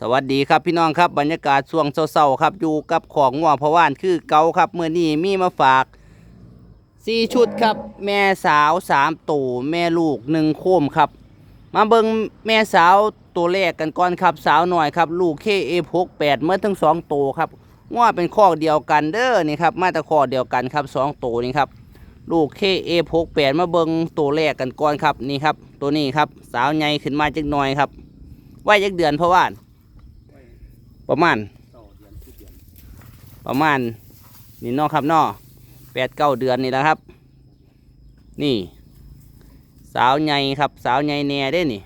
สวัสดีครับพี่น้องครับบรรยากาศช่วงเศร้าๆครับอยู่กับของงัวพะว่านคือเกาครับเมื่อนี้มีมาฝากสี่ชุดครับ แม่สาวสามตัวแม่ลูกหนึ่งโคมครับ มาเบิงแม่สาวตัวแรกกันก่อนครับสาวหน่อยครับ ลูกเคเอพกแปดเมื่อทั้งสองตัวครับงัวเป็นข้อเดียวกันเด้อนี่ครับมาตรข้อเดียวกันครับสองตัวนี่ครับลูกเคเอพกแปดมาเบิงตัวแรกกันก่อนครับนี่ครับ ตัวนี้ครับสาวใหญ่ขึ้นมาจักหน่อยครับไว้จักเดือนเพราะว่าน ประมาณ ประมาณนี่นอครับนอแปดเก้าเดือนนี่แหละครับ นี่ สาวใหญ่ครับ สาวใหญ่แน่ได้นี่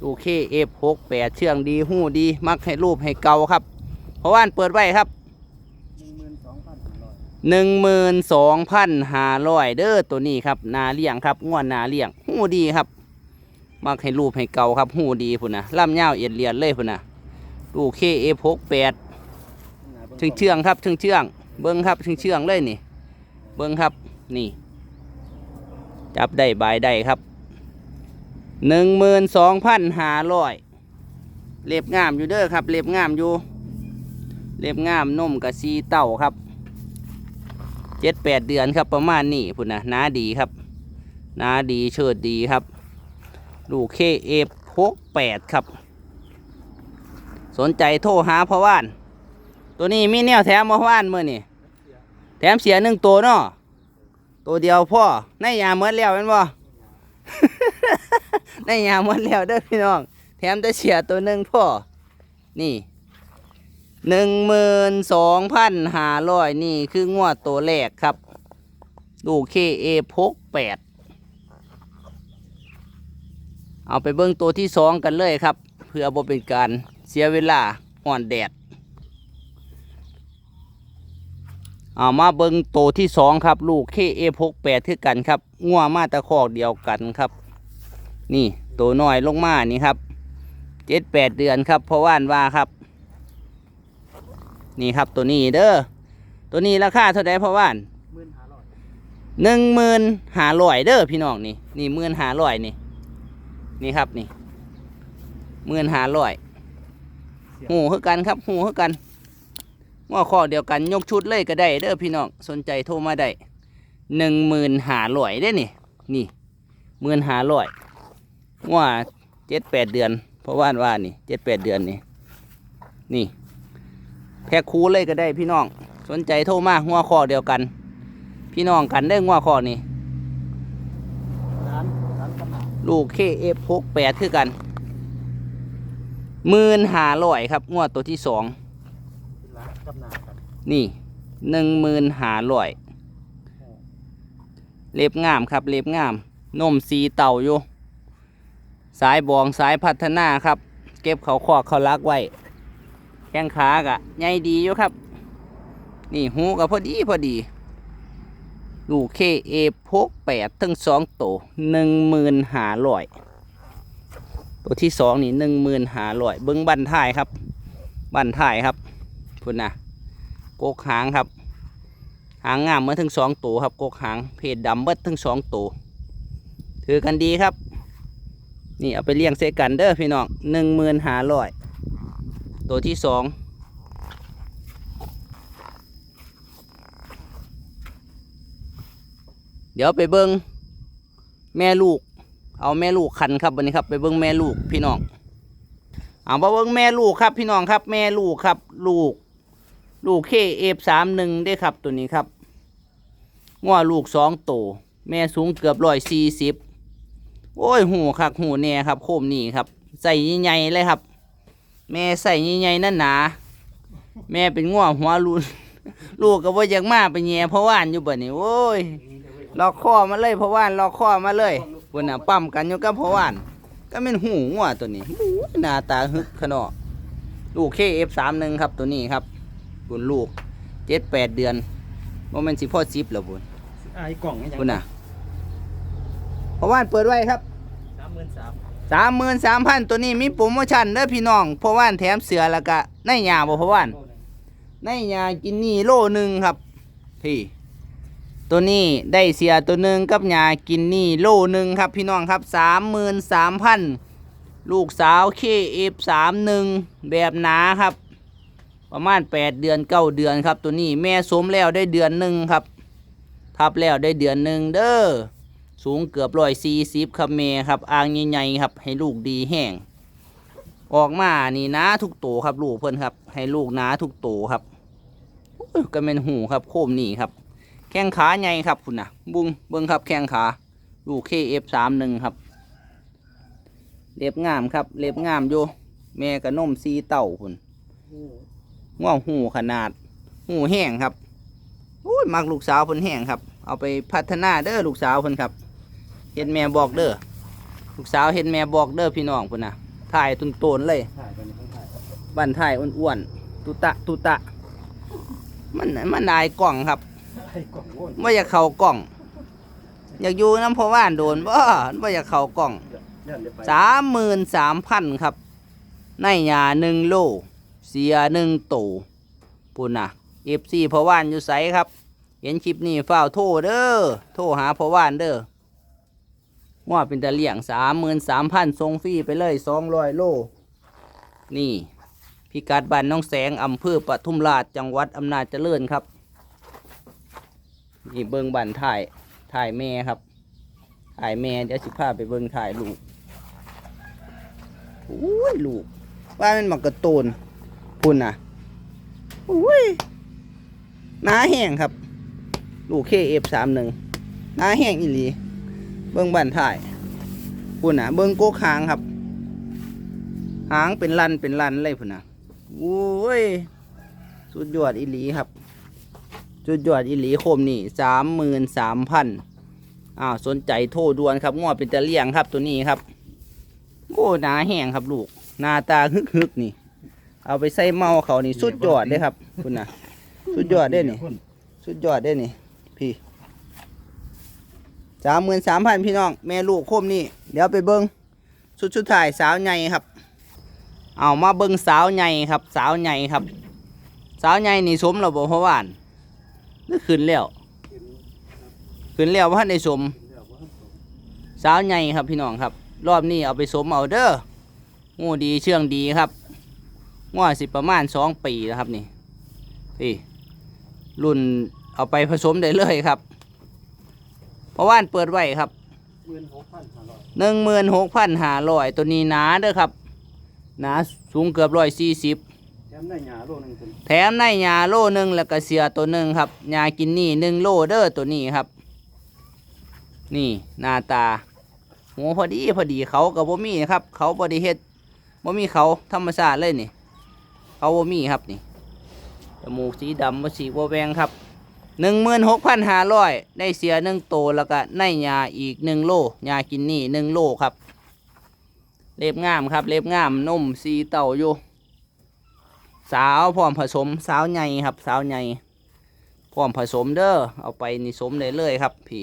ดูเคเอฟหกแปดเชื่องดีหู้ดีมักให้รูปให้เกาครับ เพราะว่านเปิดไว้ครับหนึ่งหมื่นสองพันห้าร้อยเด้อตัวนี้ครับ นาเลี้ยงครับง่วนนาเลี้ยงหู้ดีครับ มักให้รูปให้เกาครับหู้ดีพุ่นนะล่ำเงาเอียดเลียนเลยพุ่นนะ ดูเคเอฟหกแปดถึงเชื่องครับถึงเชื่องเบิ้งครับถึงเชื่องเลยนี่ เบิ้งครับนี่ จับได้บายได้ครับหนึ่งหมื่นสองพันห้าร้อยเล็บงามอยู่เด้อครับ เล็บงามอยู่ เล็บงามนมกับซีเต่าครับเจ็ดแปดเดือนครับประมาณนี้พุ่นนะหนาดีครับหนาดีเชิดดีครับดูเคเอฟหกแปดครับ สนใจโทรหาพ่อว่าน ตัวนี้มีแนวแถมมาว่านเมื่อนี่แถมเสียหนึ่งตัวเนาะตัวเดียวพ่อในยาเมื่อแล้วเป็นบ่ในยาเมื่อแล้วเด้อพี่น้อง แถมได้เสียตัวหนึ่งพ่อ นี่หนึ่งหมื่นสองพันห้าร้อยนี่คืองวดตัวแรกครับ ดูเคเอพกแปดเอาไปเบิ้งตัวที่สองกันเลยครับ เพื่อบ่เป็นการ เสียเวลาห่อนแดดเอามาเบิ้งตัวที่สองครับ ลูกเคเอพกแปดคือกันครับงัวมาตะคอกเดียวกันครับ นี่โตน้อยลงมานี่ครับเจ็ดแปดเดือนครับ เพราะว่านว่าครับ นี่ครับตัวนี้เด้อตัวนี้ราคาเท่าไดเพราะว่านหนึ่งหมื่นหาร้อยเด้อพี่น้องนี่นี่หมื่นหาร้อยนี่ นี่ครับนี่หมื่นหาร้อย หูคือกันครับหูคือกันว่าข้อเดียวกันยกชุดเลยก็ได้เด้อพี่น้องสนใจโทรมาได้หนึ่งหมื่นหาร้อยได้นี่นี่หมื่นหาร้อยว่าเจ็ดแปดเดือน เพราะว่าว่านี่เจ็ดแปดเดือนนี่นี่ แพ็คคูเลยก็ได้พี่น้องสนใจโทรมาหัวข้อเดียวกัน พี่น้องกันได้หัวข้อนี่ร้านร้านกำนันลูกเคเอฟหกแปดคือกัน มื่นหาร้อยครับงวดตัวที่สองนี่หนึ่งหมื่นหาร้อย เล็บงามครับ เล็บงามนมสีเต่าอยู่ สายบองสายพัฒนาครับ เก็บเขาคอกเขาลักไว้ แข้งขากะใหญ่ดีอยู่ครับ นี่หูกับพอดีพอดีลูกเคเอพกแปดทั้งสองตัวหนึ่งหมื่นหาร้อย ตัวที่สองนี่หนึ่งหมื่นหาร้อยเบิ้งบันท้ายครับ บันท้ายครับพุ่นนะกกหางครับ หางงามเมื่อนทั้งสองตัวครับโกกหางเพศดำเบิดทั้งสองตัวถือกันดีครับ นี่เอาไปเลี้ยงเซกันเด้อพี่น้องหนึ่งหมื่นหาร้อยตัวที่สองเดี๋ยวไปเบิ้งแม่ลูก เอาแม่ลูกคันครับวันนี้ครับ ไปเบิ้งแม่ลูกพี่น้องเอามาเบิ้งแม่ลูกครับ พี่น้องครับ แม่ลูกครับ ลูก ลูกเคเอฟสามหนึ่งได้ครับตัวนี้ครับง้อลูกสองตัวแม่สูงเกือบร้อยสี่สิบโอ้ยหูคักหูแน่ครับ โคมนี่ครับ ใส่ใหญ่เลยครับ แม่ใส่ใหญ่นั่นหนาแม่เป็นง้อหัวรุนลูกก็บ่อยากมาไปแย่เพราะว่านอยู่บ่นี่โอ้ยล็อกคอมาเลยเพราะว่านล็อกคอมาเลย บนน่ะปั๊มกันอยู่กับเพราะว่าน ก็เป็นหูงัวตัวนี้โอ้ยหน้าตาฮึกขนาดลูกเคเอฟสามหนึ่งครับตัวนี้ครับบุญลูกเจ็ดแปดเดือนโมเมนสิพ่อซิปแล้วบุญไอ้กล่องนี่ยังบุญน่ะเพราะว่าเปิดไว้ครับสามหมื่นสามสามหมื่นสามพันตัวนี้มีโปรโมชั่นเด้อพี่น้องเพราะว่าแถมเสือแล้วก็ในยาบ่เพราะว่าในยากินนี่โลหนึ่งครับพี่ ตัวนี้ได้เสียตัวหนึ่งกับหยากินนี่โลหนึ่งครับพี่น้องครับสามหมื่นสามพันลูกสาวเคเอฟสามหนึ่งแบบหนาครับ ประมาณแปดเดือนเก้าเดือนครับ ตัวนี้แม่สมแล้วได้เดือนหนึ่งครับ ทับแล้วได้เดือนหนึ่งเด้อสูงเกือบร้อยสี่สิบครับแม่ครับอ่างใหญ่ๆครับ ให้ลูกดีแห้งออกมานี่นะทุกโตครับลูกเพื่อนครับ ให้ลูกนาทุกโตครับก็เป็นหูครับโคมนี่ครับ แข้งขาใหญ่ครับคุณนะบุ้งเบิ้งครับแข้งขาลูกเคเอฟสามหนึ่งครับ เล็บงามครับ เล็บงามอยู่แม่กระนมซีเต่าคุณง่วงหูขนาด หูแห้งครับอุ้ยมักลูกสาวเพิ่นแห้งครับ เอาไปพัฒนาเด้อลูกสาวเพิ่นครับ เห็นแม่บอกเด้อลูกสาวเห็นแม่บอกเด้อพี่น้องพุ่นนะถ่ายตุนโตนๆเลยถ่ายกันนี่เขาถ่ายบันถ่ายอ้วนๆตุตะตุตะ มันมันนายกล่องครับ ไอ้กล่องโว้นว่าอยากเข้ากล่อง อยากอยู่น้ำพอว่านโดนบ่ว่าอยากเข้ากล่องเดี๋ยวเดี๋ยวไปสามหมื่นสามพันครับในยาหนึ่งโล เสียหนึ่งโตปุ่นนะเอฟซีพอว่านอยู่ไสครับ เห็นคลิปนี้ฝ้าวโทรเด้อโทรหาพอว่านเด้อว่าเป็นตะเลี่ยงสามหมื่นสามพันทรงฟรีไปเลยสองร้อยโล นี่พิกัดบ้านน้องแสงอำเภอปทุมราชจังหวัดอำนาจเจริญครับ นี่เบิงบ้านถ่ายถ่ายแม่ครับ ถ่ายแม่เดี๋ยวสิพาไปเบิงถ่ายลูกอุ้ยลูก ว่ามันมักกระตูนพุ่นนะอุ้ยหน้าแห้งครับ ลูกเคเอฟสามหนึ่งหน้าแห้งอีหลี เบิ้งบันถ่ายพุ่นนะเบิ้งโกกหางครับ หางเป็นลันเป็นลันเลยพุ่นนะอุ้ย สุดยอดอีหลีครับ สุดยอดอีหลีโคมนี่สามหมื่นสามพันอ้าวสนใจโทรด่วนครับงอเป็นตะเลี่ยงครับตัวนี้ครับโอ้หนาแห้งครับลูกหน้าตาฮึกฮึกนี่ เอาไปใส่เมาเขานี่สุดยอดเลยครับ คุณนะสุดยอดเด้นี่สุดยอดเด้นี่ พี่สามหมื่นสามพันพี่น้อง แม่ลูกโคมนี่ เดี๋ยวไปเบิ้งสุดสุดท้ายสาวใหญ่ครับ เอามาเบิ้งสาวใหญ่ครับ สาวใหญ่ครับ สาวใหญ่นี่สมเราบอกเพราะว่าน นึกขึ้นแล้วขึ้นแล้วว่าในสมสาวใหญ่ครับพี่น้องครับ รอบนี้เอาไปสมเอาเด้องูดีเชื่องดีครับง้อสิประมาณสองปีแล้วครับนี่พี่รุ่นเอาไปผสมได้เลยครับ เพราะว่านเปิดไว้ครับหนึ่งหมื่นหกพันหาร้อยตัวนี้หนาเด้อครับหนาสูงเกือบร้อยสี่สิบ มได้หยาโลนึงเป็นแถมในยาโลหนึ่งแล้วก็เสียตัวหนึ่งครับยากินนี่หนึ่งโลเด้อตัวนี้ครับ นี่หน้าตาโหพอดีพอดีเขากับบ่มีครับ เขาบริเฮ็ดบ่มีเขาธรรมชาติเลยนี่ เขาบ่มีครับนี่จมูกสีดำบ่สีบ่แวงครับหนึ่งหมื่นหกพันห้าร้อยได้เสียหนึ่งโตแล้วก็ในยาอีกหนึ่งโลยากินนี่หนึ่งโลครับ เล็บงามครับ เล็บงามนุ่มสีเต่าอยู่ สาวพร้อมผสมสาวใหญ่ครับ สาวใหญ่พร้อมผสมเด้อเอาไปนี่สมได้เลยครับ พี่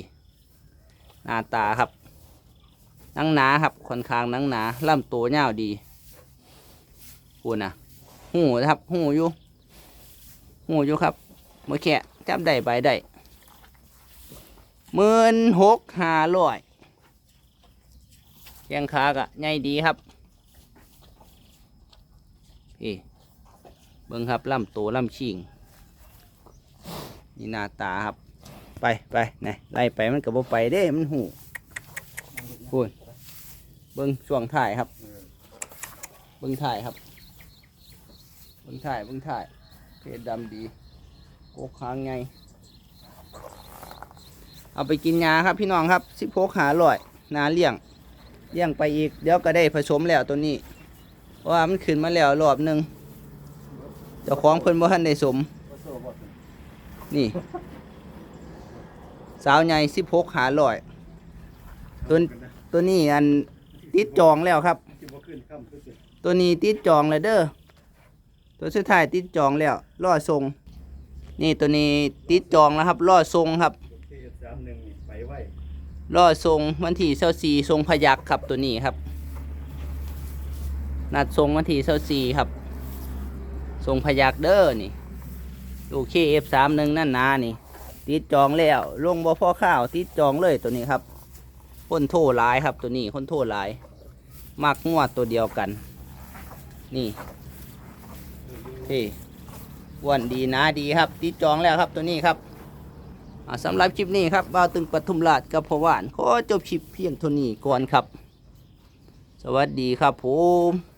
หน้าตาครับนังหนาครับค่อนข้างนังหนาลำตัวยาวดีพูดนะหูนะครับหูอยู่หูอยู่ครับเมื่อแค่จับได้ใบได้หมื่นหกห้าร้อยแข้งขากะใหญ่ดีครับพี่ เบิ่งครับลำโตลำชิงนี่หน้าตาครับ ไปไปไหนไล่ไปมันก็บ่ไปเด้มันหูพูดเบิ่งช่วงถ่ายครับ เบิ่งถ่ายครับ เบิ่งถ่ายเบิ่งถ่าย เพชรดำดีโกกหางไง เอาไปกินยาครับพี่น้องครับสิบหกหาลอยนาเลี้ยงเลี้ยงไปอีก เดี๋ยวก็ได้ผสมแล้วตัวนี้เพราะว่ามันขึ้นมาแล้วรอบหนึ่ง จ้าของเพิ่นบ่ทันได้สม นี่ สาวใหญ่สิบหกหาลอย ตัวตัวนี้อันติดจองแล้วครับ ตัวนี้ติดจองแล้วเด้อ ตัวสุดท้ายติดจองแล้วรอส่งนี่ตัวนี้ติดจองแล้วครับรอส่งครับเคสามหนึ่งนี่ไปไว้รอส่งวันที่เช้าสี่ทรงพยักครับตัวนี้ครับ นัดส่งวันที่เช้าสี่ครับ ทรงพยักเด้อนี่ลูกเคเอฟสามหนึ่งนั่นนานี่ ติดจองแล้วลงบ่พ่อข้าว ติดจองเลยตัวนี้ครับคนโทรหลายครับตัวนี้คนโทรหลายมักงวดตัวเดียวกัน นี่ที่อ้วนดีนาดีครับ ติดจองแล้วครับตัวนี้ครับสำหรับคลิปนี้ครับบ่าวตึงปทุมราชกับพวานขอจบคลิปเพียงเท่านี้ก่อนครับ สวัสดีครับผม